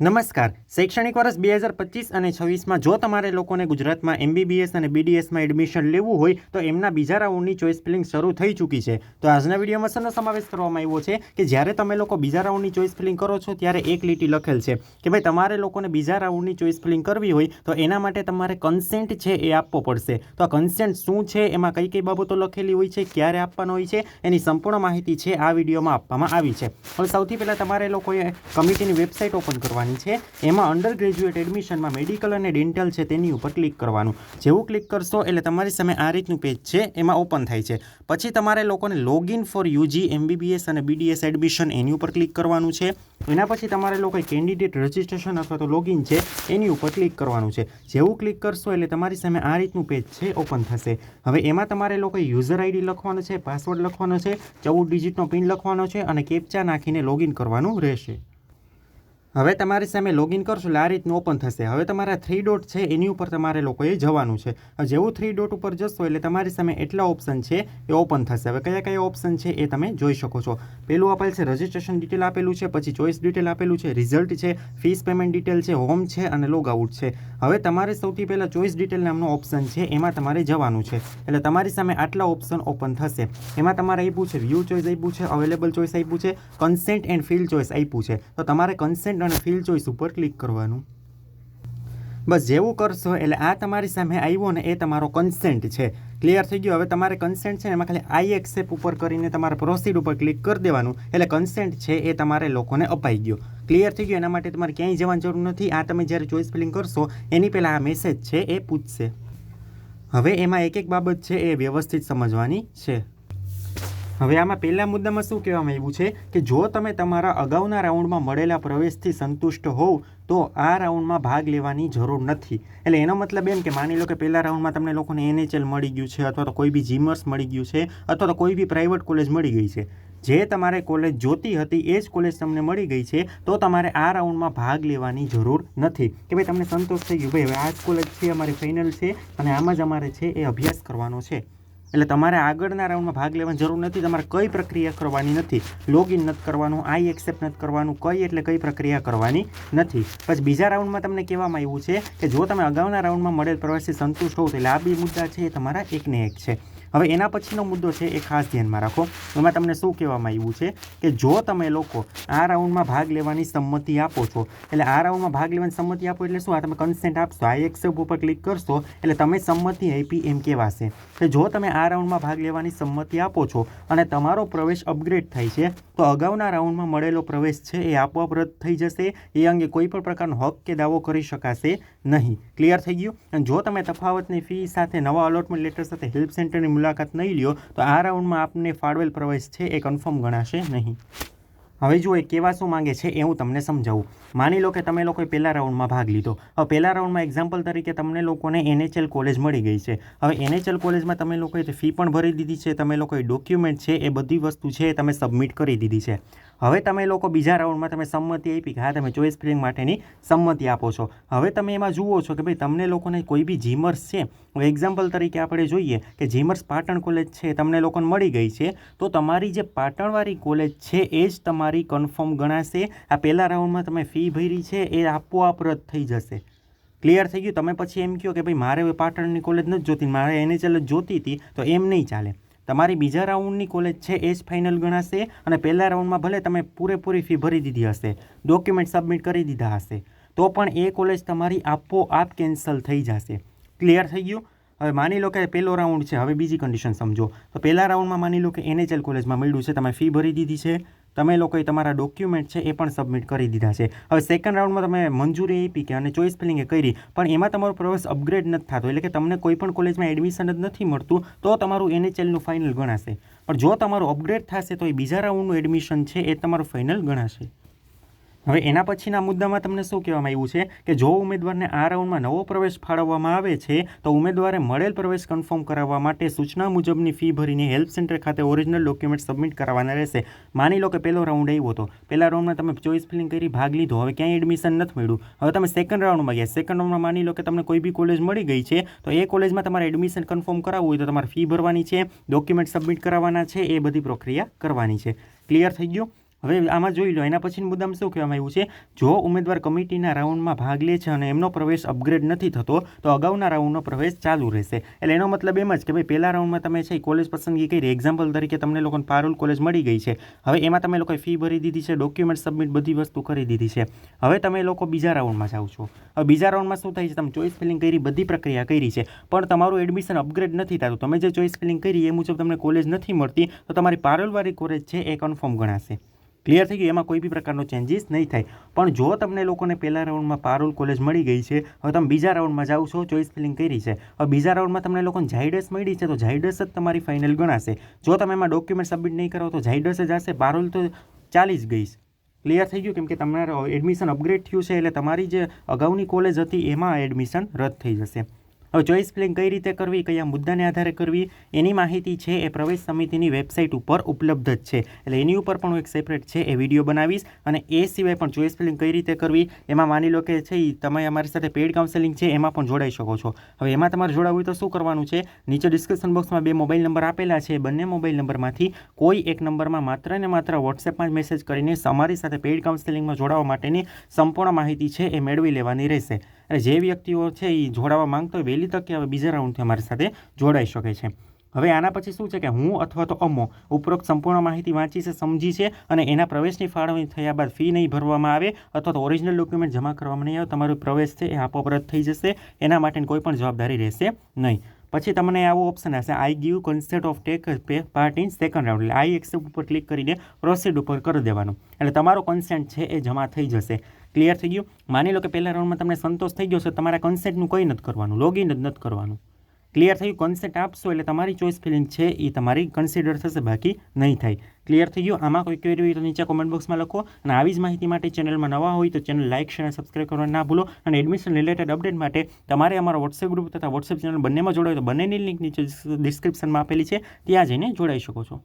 નમસ્કાર. શૈક્ષણિક વર્ષ બે હજાર પચીસ અને છવ્વીસમાં જો તમારે લોકોને ગુજરાતમાં એમબીબીએસ અને બીડીએસમાં એડમિશન લેવું હોય, તો એમના બીજા રાઉન્ડની ચોઇસ ફિલિંગ શરૂ થઈ ચૂકી છે. તો આજના વિડીયોમાં શેનો સમાવેશ કરવામાં આવ્યો છે કે જ્યારે તમે લોકો બીજા રાઉન્ડની ચોઇસ ફિલિંગ કરો છો, ત્યારે એક લીટી લખેલ છે કે ભાઈ તમારે લોકોને બીજા રાઉન્ડની ચોઇસ ફિલિંગ કરવી હોય, તો એના માટે તમારે કન્સેન્ટ છે એ આપવો પડશે. તો આ કન્સેન્ટ શું છે? એમાં કઈ કઈ બાબતો લખેલી હોય છે? ક્યારે આપવાનો હોય છે? એની સંપૂર્ણ માહિતી છે આ વિડીયોમાં આપવામાં આવી છે. હવે સૌથી પહેલાં તમારે લોકોએ કમિટીની વેબસાઇટ ઓપન કરવાની છે. એમાં અંડર ગ્રેજ્યુએટ એડમિશનમાં મેડિકલ અને ડેન્ટલ છે તેની ઉપર ક્લિક કરવાનું. જેવું ક્લિક કરશો એટલે તમારી સામે આ રીતનું પેજ છે, એમાં ઓપન થાય છે. પછી તમારે લોકોને લોગિન ફોર યુજી એમબીબીએસ અને બીડીએસ એડમિશન એની ઉપર ક્લિક કરવાનું છે. એના પછી તમારે લોકોએ કેન્ડિડેટ રજિસ્ટ્રેશન અથવા તો લોગિન છે એની ઉપર ક્લિક કરવાનું છે. જેવું ક્લિક કરશો એટલે તમારી સામે આ રીતનું પેજ છે ઓપન થશે. હવે એમાં તમારે લોકોએ યુઝર આઈડી લખવાનો છે પાસવર્ડ લખવાનો છે, ચૌદ ડિજિટનો પિન લખવાનો છે અને કેપ્ચા નાખીને લોગિન કરવાનું રહેશે. હવે તમારી સામે લોગિન કરશો એટલે આ રીતનું ઓપન થશે. હવે તમારા થ્રી ડોટ છે, એની ઉપર તમારે લોકોએ જવાનું છે. જેવું થ્રી ડોટ ઉપર જશો, એટલે તમારી સામે એટલા ઓપ્શન છે, એ ઓપન થશે. હવે કયા કયા ઓપ્શન છે, એ તમે જોઈ શકો છો. પહેલું આપેલ છે રજિસ્ટ્રેશન ડિટેલ આપેલું છે, પછી ચોઇસ ડિટેલ આપેલું છે રિઝલ્ટ છે ફીસ પેમેન્ટ ડિટેલ છે હોમ છે, અને લોગ આઉટ છે. હવે તમારે સૌથી પહેલાં ચોઈસ ડિટેલ નામનો ઓપ્શન છે, એમાં તમારે જવાનું છે. એટલે તમારી સામે આટલા ઓપ્શન ઓપન થશે. એમાં તમારે આપ્યું છે વ્યૂ ચોઈસ આપ્યું છે અવેલેબલ ચોઈસ આપ્યું છે કન્સેન્ટ એન્ડ ફિલ ચોઇસ આપ્યું છે. તો તમારે કન્સેન્ટ અને ફિલ ચોઇસ ઉપર ક્લિક કરવાનું. બસ જેવું કરશો એટલે આ તમારી સામે આવ્યો ને એ તમારો કન્સેન્ટ છે. ક્લિયર થઈ ગયો? હવે તમારે કન્સેન્ટ છે ને એમાં ખાલી આઈ એક્સેપ્ટ ઉપર કરીને તમારે પ્રોસીડ ઉપર ક્લિક કરી દેવાનું. એટલે કન્સેન્ટ છે એ તમારે લોકોને અપાઈ ગયો. ક્લિયર થઈ ગયો? એના માટે તમારે ક્યાંય જવાની જરૂર નથી. આ તમે જ્યારે ચોઇસ ફિલિંગ કરશો, એની પહેલાં આ મેસેજ છે એ પૂછશે. હવે એમાં એક એક બાબત છે એ વ્યવસ્થિત સમજવાની છે. હવે આમાં પહેલા મુદ્દામાં શું કહેવામાં આવ્યું છે કે જો તમે તમારા અગાઉના રાઉન્ડમાં મળેલા પ્રવેશથી સંતુષ્ટ હોવ, તો આ રાઉન્ડમાં ભાગ લેવાની જરૂર નથી. એટલે એનો મતલબ એમ કે માની લો કે પહેલા રાઉન્ડમાં તમને લોકોને એનએચએલ મળી ગયું છે અથવા તો કોઈ બી જીમર્સ મળી ગયું છે અથવા તો કોઈ બી પ્રાઇવેટ કોલેજ મળી ગઈ છે. જે તમારે કોલેજ જોતી હતી એ જ કોલેજ તમને મળી ગઈ છે, તો તમારે આ રાઉન્ડમાં ભાગ લેવાની જરૂર નથી. કે ભાઈ તમને સંતોષ થઈ ગયો, ભાઈ હવે આ જ કોલેજ છે, અમારી ફાઇનલ છે અને આમાં જ અમારે છે એ અભ્યાસ કરવાનો છે. એટલે તમારે આગળના રાઉન્ડમાં ભાગ લેવાની જરૂર નથી, તમારે કઈ પ્રક્રિયા કરવાની નથી. લોગિન નથી કરવાનું આઈ એક્સેપ્ટ નથી કરવાનું, કઈ એટલે કઈ પ્રક્રિયા કરવાની નથી. પછી બીજા રાઉન્ડમાં તમને કહેવામાં આવ્યું છે કે જો તમે અગાઉના રાઉન્ડમાં મળેલ પ્રવાસી સંતુષ્ટ હોવ એટલે આ બી મુદ્દા છે, એ તમારા એકને એક છે. હવે એના પછીનો મુદ્દો છે એ ખાસ ધ્યાનમાં રાખો. એમાં તમને શું કહેવામાં આવ્યું છે કે જો તમે લોકો આ રાઉન્ડમાં ભાગ લેવાની સંમતિ આપો છો, એટલે આ રાઉન્ડમાં ભાગ લેવાની સંમતિ આપો એટલે શું? આ તમે કન્સેન્ટ આપશો, આ એક્સેપ્ટ ઉપર ક્લિક કરશો, એટલે તમે સંમતિ આપી એમ કહેવાશે. કે જો તમે આ રાઉન્ડમાં ભાગ લેવાની સંમતિ આપો છો અને તમારો પ્રવેશ અપગ્રેડ થાય છે તો અગાઉના રાઉન્ડમાં મળેલો પ્રવેશ છે એ આપોઆપ રદ થઈ જશે. એ અંગે કોઈ પણ પ્રકારનો હક કે દાવો કરી શકાશે નહીં. ક્લિયર થઈ ગયું? અને જો તમે તફાવતની ફી સાથે નવા અલોટમેન્ટ લેટર સાથે હેલ્પ સેન્ટરની મુલાકાત નહીં લ્યો, તો આ રાઉન્ડમાં આપને ફાળવેલ પ્રવેશ છે એ કન્ફર્મ ગણાશે નહીં. હવે જુઓ એ કેવા શું માંગે છે એ હું તમને સમજાવું. માની લો કે તમે લોકોએ પહેલા રાઉન્ડમાં ભાગ લીધો. હવે પહેલા રાઉન્ડમાં એક્ઝામ્પલ તરીકે તમને લોકોને એનએચએલ કોલેજ મળી ગઈ છે. હવે એનએચએલ કોલેજમાં તમે લોકોએ ફી પણ ભરી દીધી છે, તમે લોકોએ ડોક્યુમેન્ટ છે એ બધી વસ્તુ છે એ તમે સબમિટ કરી દીધી છે. હવે તમે લોકો બીજા રાઉન્ડમાં તમે સંમતિ આપી કે હા, તમે ચોઈસ ફિલિંગ માટેની સંમતિ આપો છો. હવે તમે એમાં જુઓ છો કે ભાઈ, તમને લોકોને કોઈ બી જીમર્સ છે એક્ઝામ્પલ તરીકે આપણે જોઈએ કે જીમર્સ પાટણ કોલેજ છે, તમને લોકોને મળી ગઈ છે, તો તમારી જે પાટણવાળી કોલેજ છે, એ જ તમારી કન્ફર્મ ગણાશે. આ પહેલા રાઉન્ડમાં તમે ફી ભરી છે, એ આપોઆપ રદ થઈ જશે. ક્લિયર થઈ ગયું? તમે પછી એમ કહો કે ભાઈ, મારે પાટણની કોલેજ નથી જોતી, મારે એનએચએલ જ જોતી હતી, તો એમ નહીં ચાલે. તમારી બીજા રાઉન્ડની કોલેજ છે, એ જ ફાઇનલ ગણાશે અને પહેલા રાઉન્ડમાં ભલે તમે પૂરેપૂરી ફી ભરી દીધી હશે ડોક્યુમેન્ટ સબમિટ કરી દીધા હશે, તો પણ એ કોલેજ તમારી આપોઆપ કેન્સલ થઈ જશે. ક્લિયર થઈ ગયું? હવે માની લો કે પહેલો રાઉન્ડ છે, હવે બીજી કન્ડિશન સમજો. તો પહેલા રાઉન્ડમાં માની લો કે એનએચએલ કોલેજમાં મળ્યું છે, તમે ફી ભરી દીધી છે તમે લોકોએ તમારા ડોક્યુમેન્ટ છે એ પણ સબમિટ કરી દીધા છે. હવે સેકન્ડ રાઉન્ડમાં તમે મંજૂરી આપી કે અને ચોઇસ ફિલિંગે કરી, પણ એમાં તમારો પ્રવેશ અપગ્રેડ નથી થતો. એટલે કે તમને કોઈ પણ કોલેજમાં એડમિશન જ નથી મળતું, તો તમારું એનએચએલનું ફાઇનલ ગણાશે. પણ જો તમારું અપગ્રેડ થશે તો એ બીજા રાઉન્ડનું એડમિશન છે એ તમારું ફાઇનલ ગણાશે. હવે એના પછીના મુદ્દામાં તમને શું કહેવામાં આવ્યું છે કે જો ઉમેદવારને આ રાઉન્ડમાં નવો પ્રવેશ ફાળવવામાં આવે છે, તો ઉમેદવારે મળેલ પ્રવેશ કન્ફર્મ કરાવવા માટે સૂચના મુજબની ફી ભરીને હેલ્પ સેન્ટર ખાતે ઓરિજિનલ ડોક્યુમેન્ટ સબમિટ કરાવવાના રહેશે. માની લો કે પહેલો રાઉન્ડ આવ્યો હતો. પહેલા રાઉન્ડમાં તમે ચોઈસ ફિલિંગ કરી, ભાગ લીધો. હવે ક્યાંય એડમિશન નથી મળ્યું. હવે તમે સેકન્ડ રાઉન્ડમાં ગયા. સેકન્ડ રાઉન્ડમાં માની લો કે તમને કોઈ બી કોલેજ મળી ગઈ છે, તો એ કોલેજમાં તમારે એડમિશન કન્ફર્મ કરાવવું હોય તો તમારે ફી ભરવાની છે, ડોક્યુમેન્ટ સબમિટ કરાવવાના છે, એ બધી પ્રક્રિયા કરવાની છે. ક્લિયર થઈ ગયું? હવે આમાં જોઈ લો, એના પછી મુદ્દામાં શું કહેવામાં આવ્યું છે? જો ઉમેદવાર કમિટીના રાઉન્ડમાં ભાગ લે છે અને એમનો પ્રવેશ અપગ્રેડ નથી થતો, તો અગાઉના રાઉન્ડનો પ્રવેશ ચાલુ રહેશે. એટલે એનો મતલબ એમ જ કે ભાઈ, પહેલા રાઉન્ડમાં તમે છે કોલેજ પસંદગી કરી એક્ઝામ્પલ તરીકે તમને લોકોને પારુલ કોલેજ મળી ગઈ છે. હવે એમાં તમે લોકોએ ફી ભરી દીધી છે ડોક્યુમેન્ટ સબમિટ બધી વસ્તુ કરી દીધી છે. હવે તમે લોકો બીજા રાઉન્ડમાં જાઓ છો. હવે બીજા રાઉન્ડમાં શું થાય છે? તમે ચોઈસ ફિલિંગ કરી બધી પ્રક્રિયા કરી છે. પણ તમારું એડમિશન અપગ્રેડ નથી થતું. તમે જે ચોઈસ ફિલિંગ કરી એ મુજબ તમને કોલેજ નથી મળતી, તો તમારી પારુલવાળી કોલેજ છે એ કન્ફર્મ ગણાશે. ક્લિયર થઈ ગયું એમાં કોઈ બી પ્રકારનો ચેન્જીસ નહીં થાય. પણ જો તમને લોકોને પહેલા રાઉન્ડમાં પારુલ કોલેજ મળી ગઈ છે, હવે તમે બીજા રાઉન્ડમાં જાઓ છો ચોઈસ ફિલિંગ કરી છે. હવે બીજા રાઉન્ડમાં તમને લોકોને ઝાયડસ મળી છે, તો ઝાયડસ જ તમારી ફાઇનલ ગણાશે. જો તમે એમાં ડોક્યુમેન્ટ સબમિટ નહીં કરો, તો ઝાયડસ જ હશે. પારુલ તો ચાલી જ ગઈશ. ક્લિયર થઈ ગયું? કેમ કે તમારે એડમિશન અપગ્રેડ થયું છે, એટલે તમારી જે અગાઉની કોલેજ હતી, એમાં એડમિશન રદ થઈ જશે. હવે ચોઈસ ફિલિંગ કઈ રીતે કરવી, કયા મુદ્દાને આધારે કરવી, એની માહિતી છે એ પ્રવેશ સમિતિની વેબસાઇટ ઉપર ઉપલબ્ધ જ છે. એટલે એની ઉપર પણ હું એક સેપરેટ છે એ વીડિયો બનાવીશ અને એ સિવાય પણ ચોઈસ ફિલિંગ કઈ રીતે કરવી, એમાં માની લો કે છે તમે અમારી સાથે પેઇડ કાઉન્સેલિંગ છે એમાં પણ જોડાઈ શકો છો. હવે એમાં તમારે જોડાવવું તો શું કરવાનું છે? નીચે ડિસ્ક્રિપ્શન બોક્સમાં બે મોબાઈલ નંબર આપેલા છે, બંને મોબાઈલ નંબરમાંથી કોઈ એક નંબરમાં માત્ર ને માત્ર વોટ્સએપમાં જ મેસેજ કરીને અમારી સાથે પેઇડ કાઉન્સેલિંગમાં જોડાવા માટેની સંપૂર્ણ માહિતી છે એ મેળવી લેવાની રહેશે. અને જે વ્યક્તિઓ છે એ જોડાવા માંગતો હોય વહેલી તકે હવે બીજા રાઉન્ડથી અમારી સાથે જોડાઈ શકે છે. હવે આના પછી શું છે કે હું અથવા તો અમો ઉપરોક્ત સંપૂર્ણ માહિતી વાંચી છે, સમજી છે અને એના પ્રવેશની ફાળવણી થયા બાદ ફી નહીં ભરવામાં આવે અથવા તો ઓરિજિનલ ડોક્યુમેન્ટ જમા કરવામાં નહીં આવે, તમારો પ્રવેશ છે એ આપોઆપ રદ થઈ જશે, એના માટેની કોઈ પણ જવાબદારી રહેશે નહીં. પછી તમને આવો ઓપ્શન હશે I give concept of tech pay part in second round એટલે આઈ એક્સેપ્ટ ઉપર ક્લિક કરીને પ્રોસીડ ઉપર કરી દેવાનું. એટલે તમારો કન્સેન્ટ છે એ જમા થઈ જશે. ક્લિયર થઈ ગયું? માની લો કે પહેલા રાઉન્ડમાં તમને સંતોષ થઈ ગયો છે તમારા કન્સેન્ટનું કંઈ નથી કરવાનું લોગિન જ નથી કરવાનું. ક્લિયર થયું? કોન્સેપ્ટ આપશો એટલે તમારી ચોઈસ ફિલિંગ છે એ તમારી કન્સિડર થશે, બાકી નહીં થાય. ક્લિયર થઈ ગયું? આમાં કોઈ ક્વેરી હોય તો નીચે કોમેન્ટ બોક્સમાં લખો અને આવી જ માહિતી માટે ચેનલમાં નવા હોય તો ચેનલ લાઇક શેર અને સબસ્ક્રાઈબ કરવાનું ના ભૂલો. અને એડમિશન રિલેટેડ અપડેટ માટે તમારે અમારો વોટ્સએપ ગ્રુપ તથા વોટ્સએપ ચેનલ બંનેમાં જોડાય તો બંનેની લિંક નીચે ડિસ્ક્રિપ્શનમાં આપેલી છે. ત્યાં જઈને જોડાઈ શકો છો.